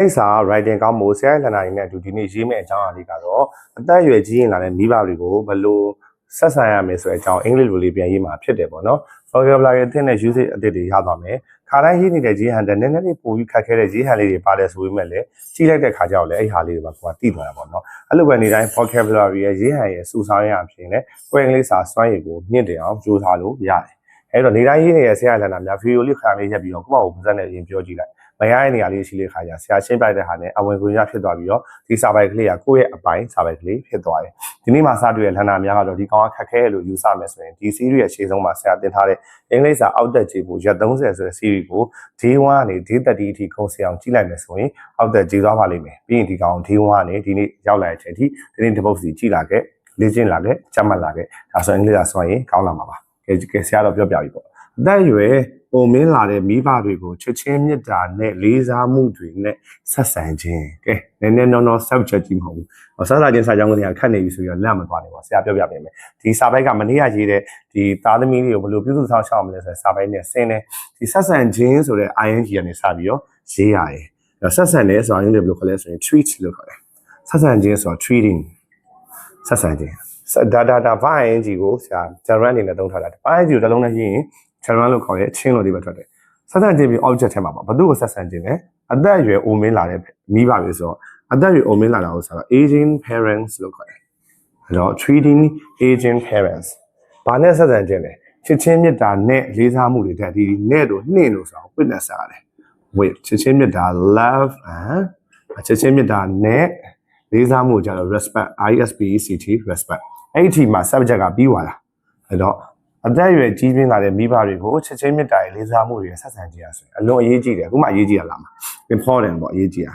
အိစာ writing ကောင်းမို့ဆရာလန်နာရင်းနဲ့အတူဒီနေ့ရေးမယ့်အကြောင်းအရာလေးကတော့အသက်အရွယ်ကြီးရင်လာတဲ့မိဘတွေကိုဘယ်လိုဆက်ဆံရမယ်ဆိုတဲ့အကြောင်းအင်္ဂလိပ်လိုလေးပြန်ရေးမှာဖြစ်တယ်ပေါ့နော် vocabulary အသစ်နဲ့ usage အသစ်တွေရသွားမယ်ခါတိုင်းရေးနေတဲ့ရေးဟန်တဲ့နည်းနည်းလေးပိုပြီးခက်ခဲတဲ့ရေးဟန်လေးတွေပါတယ်ဆိုပေမဲ့လည်းကြီးလိုက်တဲ့ခါကျတော့လည်းအဲ့ဟာလေးတွေပါကိုကသိသွားတာပေါ့နော်အဲ့လိုပဲနေတိုင်း vocabulary ရဲ့ရေးဟန်ရဲ့စူဆောင်းရအဖြစ်နဲ့ကိုယ်အင်္ဂလိပ်စာစွမ်းရည်ကိုမြင့်တင်အောင်ကြိုးစားလို့ရတယ် အဲ့တော့နေတိုင်းရေးနေတဲ့ဆရာလန်နာများဗီဒီယိုလေးခါလေးရက်ပြီးတော့ကိုယ့်ဘာကိုပါဇက်နဲ့ရင်ပြောကြည့်လိုက်မရတဲ့နေရာလေးရှိလေးခါကျဆရာရှင်းပြတဲ့ဟာနဲ့အဝင်ခွင့်ရဖြစ်သွားပြီးတော့ဒီစာပိုက်ကလေးကကိုယ့်ရဲ့အပိုင်းစာပိုက်ကလေးဖြစ်သွားတယ်ဒီနေ့မှာစတွေ့ရလန်နာများကတော့ဒီကောင်ကခက်ခဲလို့ယူဆမယ်ဆိုရင်ဒီ series ရဲ့ရှေ့ဆုံးမှာဆရာတင်ထားတဲ့အင်္ဂလိပ်စာအောက်တက်ခြေဖို့ရက်30ဆိုတဲ့ series ကို D1 ကနေ D30 အထိခုံစီအောင်ကြည့်လိုက်မယ်ဆိုရင်အောက်တက်ခြေသွားပါလိမ့်မယ်ပြီးရင်ဒီကောင် D1 ကနေဒီနေ့ရောက်လာတဲ့အချိန်ထိဒီနေ့တစ်ပုတ်စီကြည့်လာခဲ့လေ့ကျင့်လာခဲ့ကြက်မှတ်လာခဲ့ဒါဆိုအင်္ဂလိပ်စာဆိုရင်ကောင်းလာမှာပါ ကဲကဲဆရာတော့ပြောပြပြီပေါ့အသက်အရွယ်ပုံမင်းလာတဲ့မိဘတွေကိုချစ်ချင်းမြတ်တာနဲ့လေးစားမှုတွေနဲ့ဆက်ဆံခြင်းကဲနည်းနည်းနော်နော် subject ကြီးမဟုတ်ဘူး။ဆက်စားခြင်းစာကြောင်းကခတ်နေပြီဆိုပြီးတော့လက်မသွားနေပါဆရာပြောပြပေးမယ်။ဒီစာပိုက်ကမနေ့ကရေးတဲ့ဒီသားသမီးတွေကိုဘယ်လိုပြုစုဆောင်ရှောက်မလဲဆိုတဲ့စာပိုက်နဲ့ဆင်းတယ်။ဒီဆက်ဆံခြင်းဆိုတဲ့ ing ကနေစပြီးတော့ရေးရတယ်။အဲဆက်ဆံတယ်ဆိုတာရင်းတယ်ဘယ်လိုခေါ်လဲဆိုရင် treat လို့ခေါ်တယ်။ဆက်ဆံခြင်းဆိုတာ treating ဆက်ဆံခြင်း ဒါဒါဒါ ing ကိုဆရာ general အနေနဲ့သုံးထားတာ။ ing ကိုတစ်လုံးနဲ့ရေးရင် general လို့ခေါ်ရဲချင်းလို့ဒီပဲထွက်တယ်ဆက်ဆံခြင်းပြီး object ထဲမှာပါဘာလို့ကိုဆက်ဆံခြင်းလဲအသက်အရွယ်အိုမင်းလာတဲ့မိဘပဲဆိုတော့အသက်အရွယ်အိုမင်းလာတာကိုဆိုတော့ aging parents လို့ခေါ်တယ်အဲ့တော့ treating aging parents ဘာနဲ့ဆက်ဆံခြင်းလဲချစ်ချင်းမြတ်တာနဲ့လေးစားမှုတွေတက်ဒီနဲ့တို့နှင့်လို့ဆိုတော့ witness ရတယ် with ချစ်ချင်းမြတ်တာ love and ချစ်ချင်းမြတ်တာနဲ့ လေးစားမှုကြတော့ respect ISPECT respect အဲ့ဒီအထိမှာ subject ကပြီးသွားတာအဲ့တော့အသက်အရွယ်ကြီးပြင်းလာတဲ့မိဘတွေကိုချက်ချင်းမြတ်တာရေးလေးစားမှုတွေဆက်ဆံကြရဆိုရင်အလွန်အရေးကြီးတယ်အခုမှအရေးကြီးရလားမ important ပေါ့အရေးကြီးတာ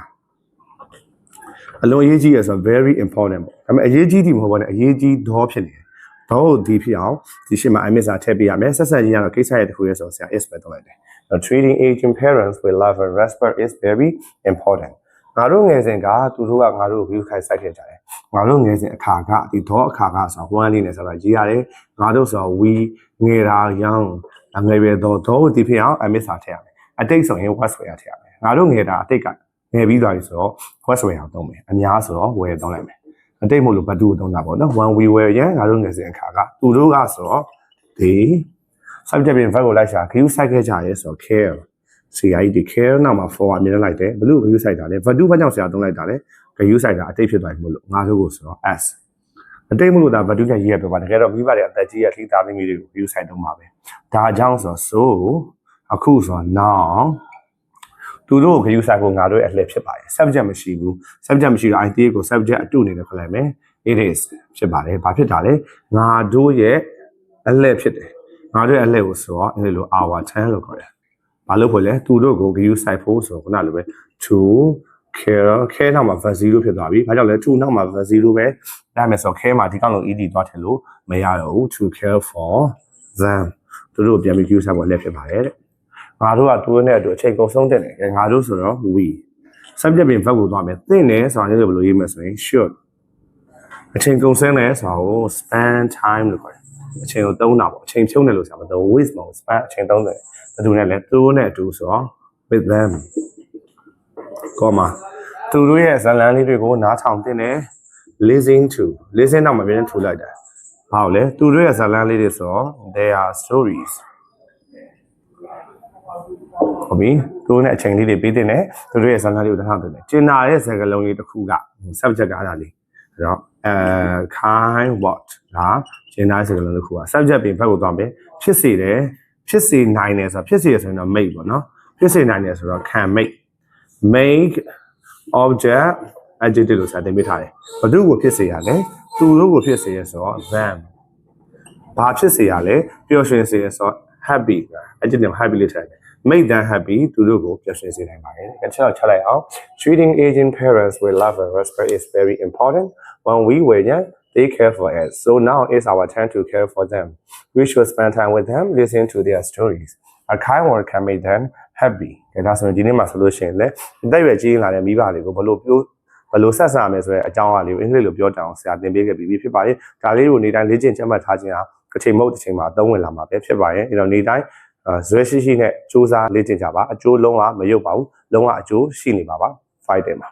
အလွန်အရေးကြီးရဆို very important ပေါ့ဒါပေမဲ့အရေးကြီးသည်မဟုတ်ဘဲနဲ့အရေးကြီးတော့ဖြစ်နေတယ်တော့ဒီဖြစ်အောင်ဒီရှင်းမှာ I miss ထည့်ပေးရမယ်ဆက်ဆက်ကြီးကတော့ကိစ္စရဲ့တစ်ခုရဲဆိုဆရာ is ပဲတော့လိုက်တယ် treating aging parents with love and respect is very important ငါတို့ငယ်စဉ်ကသူတို့ကငါတို့ကို view ခိုင်းစိုက်ခဲ့ကြတယ်ငါတို့ငယ်စဉ်အခါကဒီတော့အခါကဆိုတော့1လေးနဲ့ဆိုတော့ရေးရတယ်ငါတို့ဆိုတော့ we ငယ်တာရောင်းငယ်ပဲတော့တော့ဒီဖြစ်အောင် MS ထည့်ရမယ်အတိတ်ဆိုရင် west ဝယ်ထည့်ရမယ်ငါတို့ငယ်တာအတိတ်ကငယ်ပြီးသွားပြီဆိုတော့ west ဝယ်အောင်သုံးမယ်အများဆိုတော့ဝယ်သုံးလိုက်မယ်အတိတ်မို့လို့ဘတ်တူကိုသုံးတာပေါ့နော် one we were ရငါတို့ငယ်စဉ်အခါကသူတို့ကဆိုတော့ဒီ subject ပြင် verb ကိုလိုက်ရှာ view စိုက်ခဲ့ကြရဲဆိုတော့ care ဆရာကြီးဒီ care နောက်မှာ for အမြင်လိုက်တယ်ဘလို့ view စိုက်တာလဲ value ဘာကြောင့်ဆရာသုံးလိုက်တာလဲ view စိုက်တာအတိတ်ဖြစ်သွားပြီမို့လို့ငါတို့ကိုဆိုတော့ s အတိတ်မလို့ဒါ value နဲ့ရေးရပြပါတကယ်တော့မိဘတွေအသက်ကြီးရထိသားသမီးတွေကို view site တုံးပါပဲဒါကြောင့်ဆိုတော့ so အခုဆိုတော့ now သူတို့ကို view site ကိုငါတို့ရဲ့အလှည့်ဖြစ်ပါတယ် subject မရှိဘူး subject မရှိတော့ idea ကို subject အတုအနေနဲ့ခလိုက်မယ် it is ဖြစ်ပါတယ်ဘာဖြစ်တာလဲငါတို့ရဲ့အလှည့်ဖြစ်တယ်ငါတို့ရဲ့အလှည့်ကိုဆိုတော့အဲ့လို hour 10လို့ခေါ်တယ် ဘာလို့ခေါ်လဲသူတို့ကို view site ဖို့ဆိုတော့ခုနလိုပဲ to care care နောက်မှာ verb 0ဖြစ်သွားပြီ။ဘာကြောင့်လဲ to နောက်မှာ verb 0ပဲ။ဒါမှမဟုတ် care မှာဒီကောင်လုံး ed သွားထည့်လို့မရတော့ဘူး to care for them သူတို့ပြန်ပြီး use ဖို့လက်ဖြစ်ပါတယ်တဲ့။ငါတို့ကသူတို့နဲ့အတူအချိန်ကုန်ဆုံးတဲ့တယ်။ငါတို့ဆိုတော့ we subject ပြင် verb ကိုသွားမယ်။သင်တယ်ဆိုတာလည်းဘယ်လိုရေးမလဲဆိုရင် should အချိန်ကုန်စင်းတယ်ဆိုတာကို spend time လို့ခေါ်တယ်။ အချိန်ကိုသုံးတာပေါ့။အချိန်ဖြုံးတယ်လို့ဆိုတာမသုံး waste မဟုတ် spend အချိန်သုံးတယ်။ဘယ်သူနဲ့လဲသူတို့နဲ့အတူဆိုတော့ with them ကောမှာသူတို့ရဲ့ဇာတ်လမ်းလေးတွေကိုနားထောင်တင်တယ် listen to listen တော့မပြင်းထူလိုက်တာဘာလို့လဲသူတို့ရဲ့ဇာတ်လမ်းလေးတွေဆိုတော့ there are stories ဟုတ်ပြီသူတို့နဲ့အချိန်လေးတွေပေးတင်တယ်သူတို့ရဲ့ဇာတ်လမ်းလေးကိုနားထောင်တင်တယ်ကျင်နာတဲ့စကားလုံးလေးတစ်ခုက subject ကအဲ့ဒါလေးအဲ့တော့အဲ kind what ဒါ ကျင်နာတဲ့စကားလုံးတစ်ခုက subject ပြင်ဘက်ကိုသွားမယ်ဖြစ်စေတယ်ဖြစ်စေနိုင်တယ်ဆိုတော့ဖြစ်စေရဆိုရင်တော့ make ပေါ့နော်ဖြစ်စေနိုင်တယ်ဆိုတော့ can make make object adjective လို့စာသင်ပေးထားတယ်ဘသူကိုဖြစ်စေရလဲသူတို့ကိုဖြစ်စေရဆိုတော့ them ဘာဖြစ်စေရလဲပျော်ရွှင်စေရဆိုတော့ happy adjective happy လေးထည့်တယ် make them happy သူတို့ကိုပျော်ရွှင်စေနိုင်ပါတယ်။ကျွန်တော်ချက်လိုက်အောင် treating aging parents with love and respect is very important when we were young they care for us so now is our time to care for them we should spend time with them listen to their stories a kind word can make them happy ဒါဆိုရင်ဒီနေ့မှာဆိုလို့ရှိရင်လည်းအသက်အရွယ်ကြီးလာတဲ့မိဘတွေကိုဘယ်လိုပြောဘယ်လိုဆက်ဆံရမယ်ဆိုတဲ့အကြောင်းအရာလေးကိုအင်္ဂလိပ်လိုပြောကြအောင်ဆရာသင်ပေးခဲ့ပြီးဖြစ်ပါတယ်ဒါလေးကိုနေတိုင်းလေ့ကျင့်ချက်မှတ်ထားခြင်းဟာတစ်ချိန်မဟုတ်တစ်ချိန်မှာအသုံးဝင်လာမှာပဲဖြစ်ပါတယ်အဲတော့နေတိုင်းဇွဲရှိရှိနဲ့စူးစမ်းလေ့ကျင့်ကြပါအကျိုးလုံးဝမရုပ်ပါဘူးလုံးဝအကျိုးရှိနေပါပါ fighting မှာ